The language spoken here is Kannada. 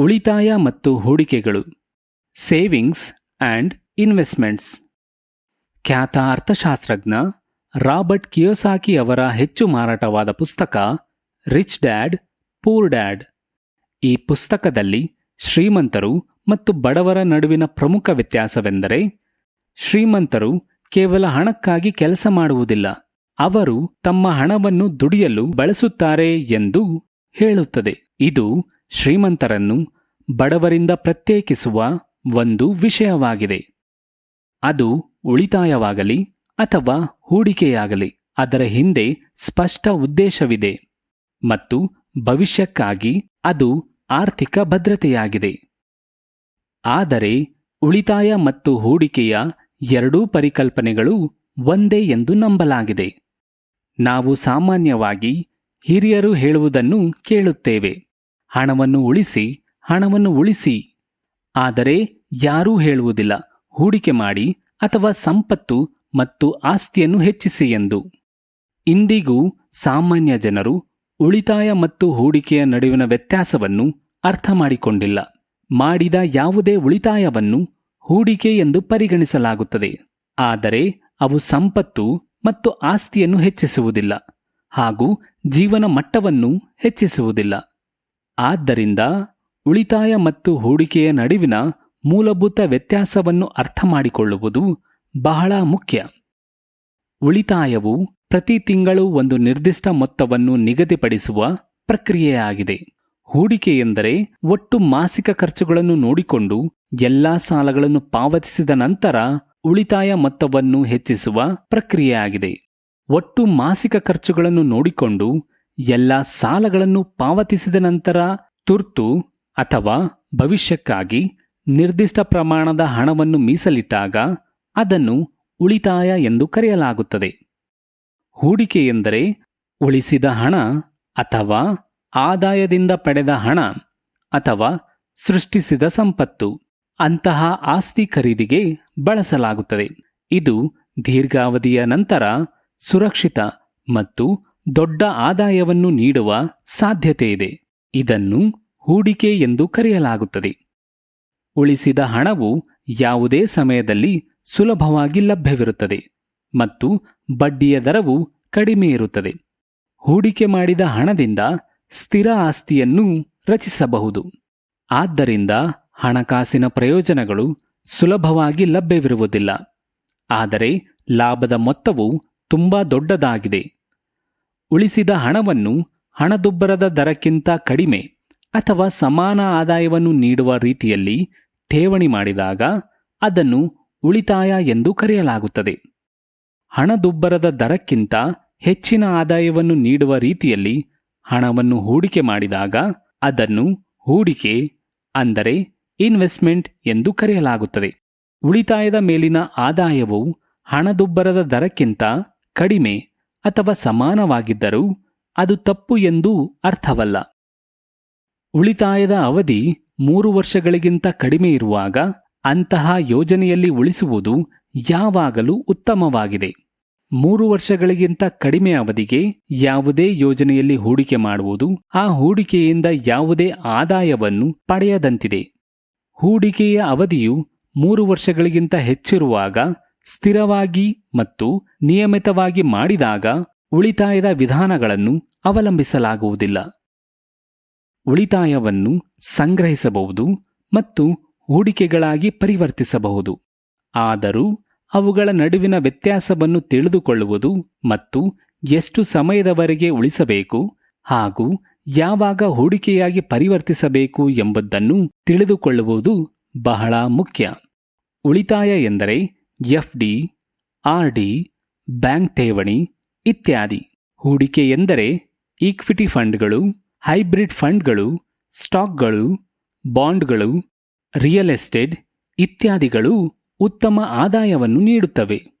ಉಳಿತಾಯ ಮತ್ತು ಹೂಡಿಕೆಗಳು, ಸೇವಿಂಗ್ಸ್ ಆ್ಯಂಡ್ ಇನ್ವೆಸ್ಟ್ಮೆಂಟ್ಸ್. ಖ್ಯಾತ ಅರ್ಥಶಾಸ್ತ್ರಜ್ಞ ರಾಬರ್ಟ್ ಕಿಯೋಸಾಕಿ ಅವರ ಹೆಚ್ಚು ಮಾರಾಟವಾದ ಪುಸ್ತಕ, ರಿಚ್ ಡ್ಯಾಡ್, ಪೂರ್ ಡ್ಯಾಡ್. ಈ ಪುಸ್ತಕದಲ್ಲಿ ಶ್ರೀಮಂತರು ಮತ್ತು ಬಡವರ ನಡುವಿನ ಪ್ರಮುಖ ವ್ಯತ್ಯಾಸವೆಂದರೆ, ಶ್ರೀಮಂತರು ಕೇವಲ ಹಣಕ್ಕಾಗಿ ಕೆಲಸ ಮಾಡುವುದಿಲ್ಲ, ಅವರು ತಮ್ಮ ಹಣವನ್ನು ದುಡಿಯಲು ಬಳಸುತ್ತಾರೆ ಎಂದು ಹೇಳುತ್ತದೆ. ಇದು ಶ್ರೀಮಂತರನ್ನು ಬಡವರಿಂದ ಪ್ರತ್ಯೇಕಿಸುವ ಒಂದು ವಿಷಯವಾಗಿದೆ. ಅದು ಉಳಿತಾಯವಾಗಲಿ ಅಥವಾ ಹೂಡಿಕೆಯಾಗಲಿ, ಅದರ ಹಿಂದೆ ಸ್ಪಷ್ಟ ಉದ್ದೇಶವಿದೆ ಮತ್ತು ಭವಿಷ್ಯಕ್ಕಾಗಿ ಅದು ಆರ್ಥಿಕ ಭದ್ರತೆಯಾಗಿದೆ. ಆದರೆ ಉಳಿತಾಯ ಮತ್ತು ಹೂಡಿಕೆಯ ಎರಡೂ ಪರಿಕಲ್ಪನೆಗಳು ಒಂದೇ ಎಂದು ನಂಬಲಾಗಿದೆ. ನಾವು ಸಾಮಾನ್ಯವಾಗಿ ಹಿರಿಯರು ಹೇಳುವುದನ್ನು ಕೇಳುತ್ತೇವೆ. ಹಣವನ್ನು ಉಳಿಸಿ ಹಣವನ್ನು ಉಳಿಸಿ. ಆದರೆ ಯಾರೂ ಹೇಳುವುದಿಲ್ಲ, ಹೂಡಿಕೆ ಮಾಡಿ ಅಥವಾ ಸಂಪತ್ತು ಮತ್ತು ಆಸ್ತಿಯನ್ನು ಹೆಚ್ಚಿಸಿ ಎಂದು. ಇಂದಿಗೂ ಸಾಮಾನ್ಯ ಜನರು ಉಳಿತಾಯ ಮತ್ತು ಹೂಡಿಕೆಯ ನಡುವಿನ ವ್ಯತ್ಯಾಸವನ್ನು ಅರ್ಥ ಮಾಡಿಕೊಂಡಿಲ್ಲ. ಮಾಡಿದ ಯಾವುದೇ ಉಳಿತಾಯವನ್ನು ಹೂಡಿಕೆ ಎಂದು ಪರಿಗಣಿಸಲಾಗುತ್ತದೆ. ಆದರೆ ಅವು ಸಂಪತ್ತು ಮತ್ತು ಆಸ್ತಿಯನ್ನು ಹೆಚ್ಚಿಸುವುದಿಲ್ಲ ಹಾಗೂ ಜೀವನ ಮಟ್ಟವನ್ನು ಹೆಚ್ಚಿಸುವುದಿಲ್ಲ. ಆದ್ದರಿಂದ ಉಳಿತಾಯ ಮತ್ತು ಹೂಡಿಕೆಯ ನಡುವಿನ ಮೂಲಭೂತ ವ್ಯತ್ಯಾಸವನ್ನು ಅರ್ಥ ಮಾಡಿಕೊಳ್ಳುವುದು ಬಹಳ ಮುಖ್ಯ. ಉಳಿತಾಯವು ಪ್ರತಿ ತಿಂಗಳು ಒಂದು ನಿರ್ದಿಷ್ಟ ಮೊತ್ತವನ್ನು ನಿಗದಿಪಡಿಸುವ ಪ್ರಕ್ರಿಯೆಯಾಗಿದೆ. ಹೂಡಿಕೆ ಎಂದರೆ ಒಟ್ಟು ಮಾಸಿಕ ಖರ್ಚುಗಳನ್ನು ನೋಡಿಕೊಂಡು ಎಲ್ಲಾ ಸಾಲಗಳನ್ನು ಪಾವತಿಸಿದ ನಂತರ ಉಳಿತಾಯ ಮೊತ್ತವನ್ನು ಹೆಚ್ಚಿಸುವ ಪ್ರಕ್ರಿಯೆಯಾಗಿದೆ. ಒಟ್ಟು ಮಾಸಿಕ ಖರ್ಚುಗಳನ್ನು ನೋಡಿಕೊಂಡು ಎಲ್ಲ ಸಾಲಗಳನ್ನು ಪಾವತಿಸಿದ ನಂತರ ತುರ್ತು ಅಥವಾ ಭವಿಷ್ಯಕ್ಕಾಗಿ ನಿರ್ದಿಷ್ಟ ಪ್ರಮಾಣದ ಹಣವನ್ನು ಮೀಸಲಿಟ್ಟಾಗ ಅದನ್ನು ಉಳಿತಾಯ ಎಂದು ಕರೆಯಲಾಗುತ್ತದೆ. ಹೂಡಿಕೆ ಎಂದರೆ ಉಳಿಸಿದ ಹಣ ಅಥವಾ ಆದಾಯದಿಂದ ಪಡೆದ ಹಣ ಅಥವಾ ಸೃಷ್ಟಿಸಿದ ಸಂಪತ್ತು ಅಂತಹ ಆಸ್ತಿ ಖರೀದಿಗೆ ಬಳಸಲಾಗುತ್ತದೆ. ಇದು ದೀರ್ಘಾವಧಿಯ ನಂತರ ಸುರಕ್ಷಿತ ಮತ್ತು ದೊಡ್ಡ ಆದಾಯವನ್ನು ನೀಡುವ ಸಾಧ್ಯತೆಯಿದೆ. ಇದನ್ನು ಹೂಡಿಕೆ ಎಂದು ಕರೆಯಲಾಗುತ್ತದೆ. ಉಳಿಸಿದ ಹಣವು ಯಾವುದೇ ಸಮಯದಲ್ಲಿ ಸುಲಭವಾಗಿ ಲಭ್ಯವಿರುತ್ತದೆ ಮತ್ತು ಬಡ್ಡಿಯ ದರವು ಕಡಿಮೆ ಇರುತ್ತದೆ. ಹೂಡಿಕೆ ಮಾಡಿದ ಹಣದಿಂದ ಸ್ಥಿರ ಆಸ್ತಿಯನ್ನು ರಚಿಸಬಹುದು. ಆದ್ದರಿಂದ ಹಣಕಾಸಿನ ಪ್ರಯೋಜನಗಳು ಸುಲಭವಾಗಿ ಲಭ್ಯವಿರುವುದಿಲ್ಲ. ಆದರೆ ಲಾಭದ ಮೊತ್ತವು ತುಂಬಾ ದೊಡ್ಡದಾಗಿದೆ. ಉಳಿಸಿದ ಹಣವನ್ನು ಹಣದುಬ್ಬರದ ದರಕ್ಕಿಂತ ಕಡಿಮೆ ಅಥವಾ ಸಮಾನ ಆದಾಯವನ್ನು ನೀಡುವ ರೀತಿಯಲ್ಲಿ ಠೇವಣಿ ಮಾಡಿದಾಗ ಅದನ್ನು ಉಳಿತಾಯ ಎಂದು ಕರೆಯಲಾಗುತ್ತದೆ. ಹಣದುಬ್ಬರದ ದರಕ್ಕಿಂತ ಹೆಚ್ಚಿನ ಆದಾಯವನ್ನು ನೀಡುವ ರೀತಿಯಲ್ಲಿ ಹಣವನ್ನು ಹೂಡಿಕೆ ಮಾಡಿದಾಗ ಅದನ್ನು ಹೂಡಿಕೆ ಅಂದರೆ ಇನ್ವೆಸ್ಟ್ಮೆಂಟ್ ಎಂದು ಕರೆಯಲಾಗುತ್ತದೆ. ಉಳಿತಾಯದ ಮೇಲಿನ ಆದಾಯವು ಹಣದುಬ್ಬರದ ದರಕ್ಕಿಂತ ಕಡಿಮೆ ಅಥವಾ ಸಮಾನವಾಗಿದ್ದರೂ ಅದು ತಪ್ಪು ಎಂದು ಅರ್ಥವಲ್ಲ. ಉಳಿತಾಯದ ಅವಧಿ ಮೂರು ವರ್ಷಗಳಿಗಿಂತ ಕಡಿಮೆ ಇರುವಾಗ ಅಂತಹ ಯೋಜನೆಯಲ್ಲಿ ಉಳಿಸುವುದು ಯಾವಾಗಲೂ ಉತ್ತಮವಾಗಿದೆ. ಮೂರು ವರ್ಷಗಳಿಗಿಂತ ಕಡಿಮೆ ಅವಧಿಗೆ ಯಾವುದೇ ಯೋಜನೆಯಲ್ಲಿ ಹೂಡಿಕೆ ಮಾಡುವುದು ಆ ಹೂಡಿಕೆಯಿಂದ ಯಾವುದೇ ಆದಾಯವನ್ನು ಪಡೆಯದಂತಿದೆ. ಹೂಡಿಕೆಯ ಅವಧಿಯು ಮೂರು ವರ್ಷಗಳಿಗಿಂತ ಹೆಚ್ಚಿರುವಾಗ ಸ್ಥಿರವಾಗಿ ಮತ್ತು ನಿಯಮಿತವಾಗಿ ಮಾಡಿದಾಗ ಉಳಿತಾಯದ ವಿಧಾನಗಳನ್ನು ಅವಲಂಬಿಸಲಾಗುವುದಿಲ್ಲ. ಉಳಿತಾಯವನ್ನು ಸಂಗ್ರಹಿಸಬಹುದು ಮತ್ತು ಹೂಡಿಕೆಗಳಾಗಿ ಪರಿವರ್ತಿಸಬಹುದು. ಆದರೂ ಅವುಗಳ ನಡುವಿನ ವ್ಯತ್ಯಾಸವನ್ನು ತಿಳಿದುಕೊಳ್ಳುವುದು ಮತ್ತು ಎಷ್ಟು ಸಮಯದವರೆಗೆ ಉಳಿಸಬೇಕು ಹಾಗೂ ಯಾವಾಗ ಹೂಡಿಕೆಯಾಗಿ ಪರಿವರ್ತಿಸಬೇಕು ಎಂಬುದನ್ನು ತಿಳಿದುಕೊಳ್ಳುವುದು ಬಹಳ ಮುಖ್ಯ. ಉಳಿತಾಯ ಎಂದರೆ ಎಫ್ಡಿ ಆರ್ಡಿ ಬ್ಯಾಂಕ್ ಠೇವಣಿ ಇತ್ಯಾದಿ. ಹೂಡಿಕೆ ಎಂದರೆ ಈಕ್ವಿಟಿ ಫಂಡ್ಗಳು, ಹೈಬ್ರಿಡ್ ಫಂಡ್ಗಳು, ಸ್ಟಾಕ್ಗಳು, ಬಾಂಡ್ಗಳು, ರಿಯಲ್ ಎಸ್ಟೇಟ್ ಇತ್ಯಾದಿಗಳು ಉತ್ತಮ ಆದಾಯವನ್ನು ನೀಡುತ್ತವೆ.